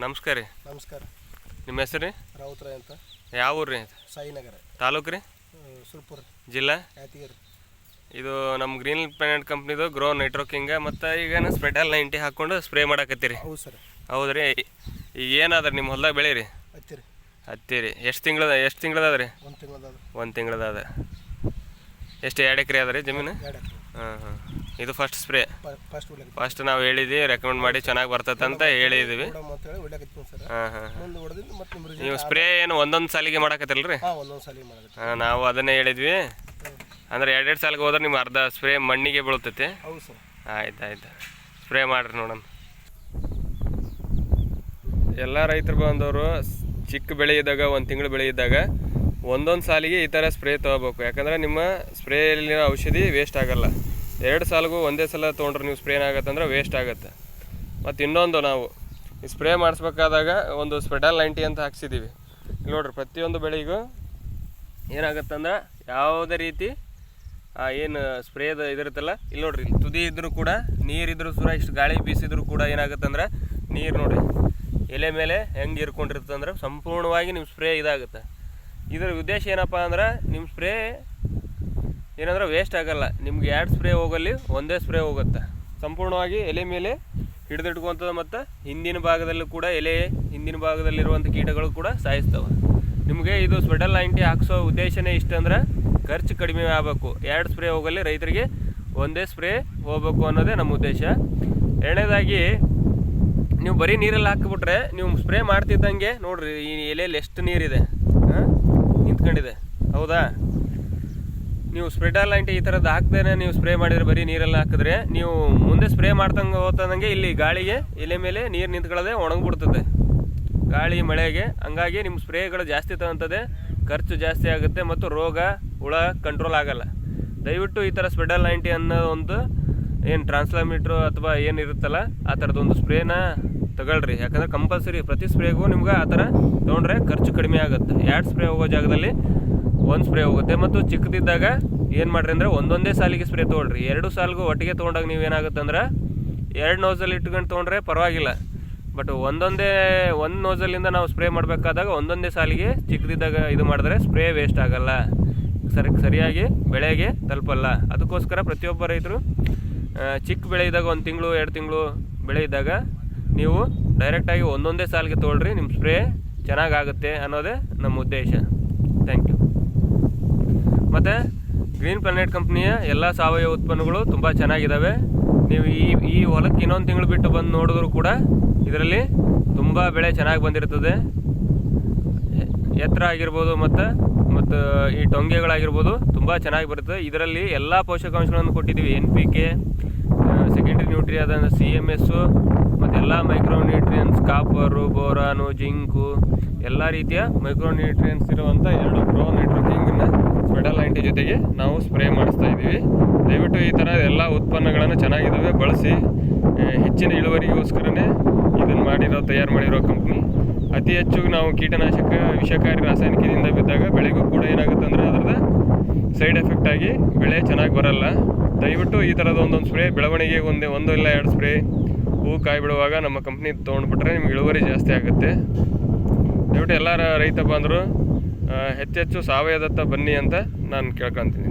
ನಮಸ್ಕಾರ ರೀ. ನಮಸ್ಕಾರ. ನಿಮ್ಮ ಹೆಸರು ರೀ? ರಾವುತರಾಯ್ ಅಂತ. ಯಾವ ಊರು ರೀ? ಸಾಯಿನಗರ. ತಾಲೂಕು ರೀ? ಸುರ್ಪುರ. ಜಿಲ್ಲಾ? ಯಾತಿಗಿರಿ ಇದು ನಮ್ಮ ಗ್ರೀನ್ ಪ್ಲಾನೆಟ್ ಕಂಪ್ನಿದು ಗ್ರೋ ನೆಟ್ವರ್ಕಿಂಗ್ ಮತ್ತು ಈಗ ಸ್ಪ್ರೆಡಲ್ ನೈಂಟಿ ಹಾಕ್ಕೊಂಡು ಸ್ಪ್ರೇ ಮಾಡಕತ್ತೀರಿ. ಹೌದು ಸರ್. ಹೌದು ರೀ. ಈಗ ಏನಾದ್ರಿ ನಿಮ್ಮ ಹೊಲ್ದಾಗ ಬೆಳೆ ರೀ? ಹತ್ತಿರಿ ಹತ್ತಿರಿ ಎಷ್ಟು ತಿಂಗಳದ ಎಷ್ಟು ತಿಂಗಳದ ರೀ? ಒಂದು ತಿಂಗಳದ ಒಂದು ತಿಂಗಳದ ಎಷ್ಟು ಎರಡು ಎಕರೆ ಅದ ರೀ ಜಮೀನು? ಎರಡು ಹಾಂ ಹಾಂ ಇದು ಫಸ್ಟ್ ಸ್ಪ್ರೇ ಫಸ್ಟ್ ಹೊಡ್ಲಿಕ್ಕೆ ಫಸ್ಟ್ ನಾವು ಹೇಳಿದ್ವಿ ರೆಕಮೆಂಡ್ ಮಾಡಿ ಚೆನ್ನಾಗಿ ಬರ್ತೈತೆ ಅಂತ ಹೇಳಿದ್ವಿ. ಹೊಡಮ್ಮ ಅಂತೇಳಿ ಹೊಡ್ಲಿಕ್ಕೆ ಸರ್. ಹಾಂ ಹಾಂ ಮುಂದೆ ಹೊಡೆದಿದ್ದು ಮತ್ತೆ ನಿಮ್ಮ ನೀವು ಸ್ಪ್ರೇ ಏನು ಒಂದೊಂದು ಸಾಲಿಗೆ ಮಾಡಾಕತ್ತಲ್ರಿ ಹಾಂ ಒಂದೊಂದು ಸಲ ಹಾಂ ನಾವು ಅದನ್ನೇ ಹೇಳಿದ್ವಿ. ಅಂದ್ರೆ ಎರಡೆರಡು ಸಾಲಿಗೆ ಹೋದ್ರೆ ನಿಮ್ಗೆ ಅರ್ಧ ಸ್ಪ್ರೇ ಮಣ್ಣಿಗೆ ಬೀಳ್ತೈತಿ. ಹೌದು ಸರ್. ಆಯ್ತು ಆಯ್ತು. ಸ್ಪ್ರೇ ಮಾಡ್ರಿ ನೋಡೋಣ ಎಲ್ಲ ರೈತರು ಬಂದವರು ಚಿಕ್ಕ ಬೆಳೆ ಇದ್ದಾಗ ಒಂದು ತಿಂಗಳು ಬೆಳೆ ಇದ್ದಾಗ ಒಂದೊಂದು ಸಾಲಿಗೆ ಈ ಥರ ಸ್ಪ್ರೇ ತೊಗೋಬೇಕು. ಯಾಕಂದ್ರೆ ನಿಮ್ಮ ಸ್ಪ್ರೇಯಲ್ಲಿನ ಔಷಧಿ ವೇಸ್ಟ್ ಆಗಲ್ಲ. ಎರಡು ಸಾಲಿಗೂ ಒಂದೇ ಸಲ ತೊಗೊಂಡ್ರೆ ನೀವು ಸ್ಪ್ರೇ ಏನಾಗತ್ತಂದ್ರೆ ವೇಸ್ಟ್ ಆಗುತ್ತೆ. ಮತ್ತು ಇನ್ನೊಂದು ನಾವು ಸ್ಪ್ರೇ ಮಾಡಿಸ್ಬೇಕಾದಾಗ ಒಂದು ಸ್ಪೆಡಲ್ ನೈಂಟಿ ಅಂತ ಹಾಕ್ಸಿದ್ದೀವಿ ನೋಡ್ರಿ, ಪ್ರತಿಯೊಂದು ಬೆಳೆಗೂ ಏನಾಗುತ್ತಂದ್ರೆ ಯಾವುದೇ ರೀತಿ ಏನು ಸ್ಪ್ರೇದ ಇದಿರುತ್ತಲ್ಲ, ಇಲ್ಲಿ ನೋಡ್ರಿ ತುದಿ ಇದ್ದರೂ ಕೂಡ ನೀರಿದ್ರೂ ಸುರ, ಇಷ್ಟು ಗಾಳಿ ಬೀಸಿದ್ರು ಕೂಡ ಏನಾಗುತ್ತಂದ್ರೆ ನೀರು ನೋಡಿ ಎಲೆ ಮೇಲೆ ಹೆಂಗೆ ಇರ್ಕೊಂಡಿರ್ತಂದ್ರೆ ಸಂಪೂರ್ಣವಾಗಿ ನಿಮ್ಮ ಸ್ಪ್ರೇ ಇದಾಗುತ್ತೆ. ಇದರ ಉದ್ದೇಶ ಏನಪ್ಪ ಅಂದ್ರೆ ನಿಮ್ಮ ಸ್ಪ್ರೇ ಏನಂದ್ರೆ ವೇಸ್ಟ್ ಆಗಲ್ಲ. ನಿಮ್ಗೆ ಎರಡು ಸ್ಪ್ರೇ ಹೋಗಲ್ಲಿ ಒಂದೇ ಸ್ಪ್ರೇ ಹೋಗುತ್ತೆ. ಸಂಪೂರ್ಣವಾಗಿ ಎಲೆ ಮೇಲೆ ಹಿಡಿದಿಟ್ಕೊಂತದ ಮತ್ತು ಹಿಂದಿನ ಭಾಗದಲ್ಲೂ ಕೂಡ ಎಲೆ, ಹಿಂದಿನ ಭಾಗದಲ್ಲಿರುವಂಥ ಕೀಟಗಳು ಕೂಡ ಸಾಯಿಸ್ತವೆ. ನಿಮಗೆ ಇದು ಸ್ವೆಡಲ್ ನೈಂಟಿ ಹಾಕ್ಸೋ ಉದ್ದೇಶನೇ ಇಷ್ಟಂದ್ರೆ ಖರ್ಚು ಕಡಿಮೆ ಆಗಬೇಕು. ಎರಡು ಸ್ಪ್ರೇ ಹೋಗಲ್ಲಿ ರೈತರಿಗೆ ಒಂದೇ ಸ್ಪ್ರೇ ಹೋಗಬೇಕು ಅನ್ನೋದೇ ನಮ್ಮ ಉದ್ದೇಶ. ಎರಡನೇದಾಗಿ, ನೀವು ಬರೀ ನೀರಲ್ಲಿ ಹಾಕಿಬಿಟ್ರೆ ನೀವು ಸ್ಪ್ರೇ ಮಾಡ್ತಿದ್ದಂಗೆ ನೋಡ್ರಿ, ಈ ಎಲೆಯಲ್ಲಿ ಎಷ್ಟು ನೀರಿದೆ, ಹಾಂ? ನಿಂತ್ಕೊಂಡಿದೆ. ಹೌದಾ? ನೀವು ಸ್ಪ್ರೆಡಲ್ ನೈಂಟಿ ಈ ಥರದ್ದು ಹಾಕ್ದೇ ನೀವು ಸ್ಪ್ರೇ ಮಾಡಿದ್ರೆ ಬರೀ ನೀರೆಲ್ಲ ಹಾಕಿದ್ರೆ ನೀವು ಮುಂದೆ ಸ್ಪ್ರೇ ಮಾಡ್ತಂಗೆ ಹೋಗ್ತದಂಗೆ ಇಲ್ಲಿ ಗಾಳಿಗೆ ಎಲೆ ಮೇಲೆ ನೀರು ನಿಂತ್ಕೊಳ್ಳದೆ ಒಣಗ್ಬಿಡ್ತದೆ. ಗಾಳಿ ಮಳೆಗೆ. ಹಂಗಾಗಿ ನಿಮ್ಮ ಸ್ಪ್ರೇಗಳು ಜಾಸ್ತಿ ತಗೊಂತದೆ, ಖರ್ಚು ಜಾಸ್ತಿ ಆಗುತ್ತೆ ಮತ್ತು ರೋಗ, ಹುಳ ಕಂಟ್ರೋಲ್ ಆಗಲ್ಲ. ದಯವಿಟ್ಟು ಈ ಥರ ಸ್ಪ್ರೆಡರ್ ನೈಂಟಿ ಅನ್ನೋ ಒಂದು ಏನು ಟ್ರಾನ್ಸ್ಲಾಮೀಟ್ರು ಅಥವಾ ಏನು ಇರುತ್ತಲ್ಲ, ಆ ಥರದೊಂದು ಸ್ಪ್ರೇನ ತಗೊಳ್ರಿ. ಯಾಕಂದ್ರೆ ಕಂಪಲ್ಸರಿ ಪ್ರತಿ ಸ್ಪ್ರೇಗೂ ನಿಮ್ಗೆ ಆ ಥರ ತೊಗೊಂಡ್ರೆ ಖರ್ಚು ಕಡಿಮೆ ಆಗುತ್ತೆ. ಎರಡು ಸ್ಪ್ರೇ ಹೋಗೋ ಜಾಗದಲ್ಲಿ ಒಂದು ಸ್ಪ್ರೇ ಹೋಗುತ್ತೆ. ಮತ್ತು ಚಿಕ್ಕದಿದ್ದಾಗ ಏನು ಮಾಡ್ರಿ ಅಂದರೆ ಒಂದೊಂದೇ ಸಾಲಿಗೆ ಸ್ಪ್ರೇ ತೊಗೊಳ್ರಿ. ಎರಡು ಸಾಲಿಗೂ ಒಟ್ಟಿಗೆ ತೊಗೊಂಡಾಗ ನೀವು ಏನಾಗುತ್ತೆ ಅಂದ್ರೆ ಎರಡು ನೋಸಲ್ಲಿ ಇಟ್ಕೊಂಡು ತೊಗೊಂಡ್ರೆ ಪರವಾಗಿಲ್ಲ. ಬಟ್ ಒಂದೊಂದೇ, ಒಂದು ನೋಸಲ್ಲಿಂದ ನಾವು ಸ್ಪ್ರೇ ಮಾಡಬೇಕಾದಾಗ ಒಂದೊಂದೇ ಸಾಲಿಗೆ ಚಿಕ್ಕದಿದ್ದಾಗ ಇದು ಮಾಡಿದ್ರೆ ಸ್ಪ್ರೇ ವೇಸ್ಟ್ ಆಗಲ್ಲ. ಸರಿ, ಸರಿಯಾಗಿ ಬೆಳೆಗೆ ತಲುಪಲ್ಲ. ಅದಕ್ಕೋಸ್ಕರ ಪ್ರತಿಯೊಬ್ಬ ರೈತರು ಚಿಕ್ಕ ಬೆಳೆ ಇದ್ದಾಗ ಒಂದು ತಿಂಗಳು, ಎರಡು ತಿಂಗಳು ಬೆಳೆ ಇದ್ದಾಗ ನೀವು ಡೈರೆಕ್ಟಾಗಿ ಒಂದೊಂದೇ ಸಾಲಿಗೆ ತೊಗೊಳ್ರಿ ನಿಮ್ಮ ಸ್ಪ್ರೇ ಚೆನ್ನಾಗಾಗುತ್ತೆ ಅನ್ನೋದೇ ನಮ್ಮ ಉದ್ದೇಶ. ಥ್ಯಾಂಕ್ ಯು ಮತ್ತು ಗ್ರೀನ್ ಪ್ಲಾನೆಟ್ ಕಂಪ್ನಿಯ ಎಲ್ಲ ಸಾವಯವ ಉತ್ಪನ್ನಗಳು ತುಂಬ ಚೆನ್ನಾಗಿದ್ದಾವೆ ನೀವು ಈ ಈ ಹೊಲಕ್ಕೆ ಇನ್ನೊಂದು ತಿಂಗಳು ಬಿಟ್ಟು ಬಂದು ನೋಡಿದ್ರು ಕೂಡ ಇದರಲ್ಲಿ ತುಂಬ ಬೆಳೆ ಚೆನ್ನಾಗಿ ಬಂದಿರ್ತದೆ. ಎತ್ತರ ಆಗಿರ್ಬೋದು ಮತ್ತು ಮತ್ತು ಈ ಟೊಂಗೆಗಳಾಗಿರ್ಬೋದು ತುಂಬ ಚೆನ್ನಾಗಿ ಬರುತ್ತೆ. ಇದರಲ್ಲಿ ಎಲ್ಲ ಪೋಷಕಾಂಶಗಳನ್ನು ಕೊಟ್ಟಿದ್ದೀವಿ. ಎನ್ ಪಿ ಕೆ ಸೆಕೆಂಡ್ರಿ ನ್ಯೂಟ್ರಿ ಆದ ಸಿ ಎಂ ಎಸ್ಸು ಮತ್ತು ಎಲ್ಲ micro nutrients copper boron zinc ಎಲ್ಲ ರೀತಿಯ ಮೈಕ್ರೋನ್ಯೂಟ್ರಿಯನ್ಸ್ ಇರುವಂಥ ಎರಡು ಪ್ರೋ ನೆಟ್ವರ್ಕಿಂಗ್ನ ಸ್ಪೆಡಲ್ ನೈಂಟಿ ಜೊತೆಗೆ ನಾವು ಸ್ಪ್ರೇ ಮಾಡಿಸ್ತಾ ಇದ್ದೀವಿ. ದಯವಿಟ್ಟು ಈ ಥರ ಎಲ್ಲ ಉತ್ಪನ್ನಗಳನ್ನು ಚೆನ್ನಾಗಿದ್ದಾವೆ, ಬಳಸಿ ಹೆಚ್ಚಿನ ಇಳುವರಿಗೋಸ್ಕರನೇ ಇದನ್ನು ಮಾಡಿರೋ, ತಯಾರು ಮಾಡಿರೋ ಕಂಪ್ನಿ ಅತಿ ಹೆಚ್ಚು ನಾವು ಕೀಟನಾಶಕ, ವಿಷಕಾರಿ, ರಾಸಾಯನಿಕದಿಂದ ಬಿದ್ದಾಗ ಬೆಳೆಗೂ ಕೂಡ ಏನಾಗುತ್ತೆ ಅಂದರೆ ಅದರದ ಸೈಡ್ ಎಫೆಕ್ಟ್ ಆಗಿ ಬೆಳೆ ಚೆನ್ನಾಗಿ ಬರಲ್ಲ. ದಯವಿಟ್ಟು ಈ ಥರದ ಒಂದೊಂದು ಸ್ಪ್ರೇ ಬೆಳವಣಿಗೆ ಒಂದೇ, ಒಂದು ಇಲ್ಲ ಎರಡು ಸ್ಪ್ರೇ ಹೂ ಕಾಯಿ ಬಿಡುವಾಗ ನಮ್ಮ ಕಂಪ್ನಿ ತೊಗೊಂಡ್ಬಿಟ್ರೆ ನಿಮ್ಗೆ ಇಳುವರಿ ಜಾಸ್ತಿ ಆಗುತ್ತೆ. ದಯವಿಟ್ಟು ಎಲ್ಲರ ರೈತ ಬಂದರು ಹೆಚ್ಚೆಚ್ಚು ಸಾವಯವದತ್ತ ಬನ್ನಿ ಅಂತ ನಾನು ಕೇಳ್ಕೊತೀನಿ.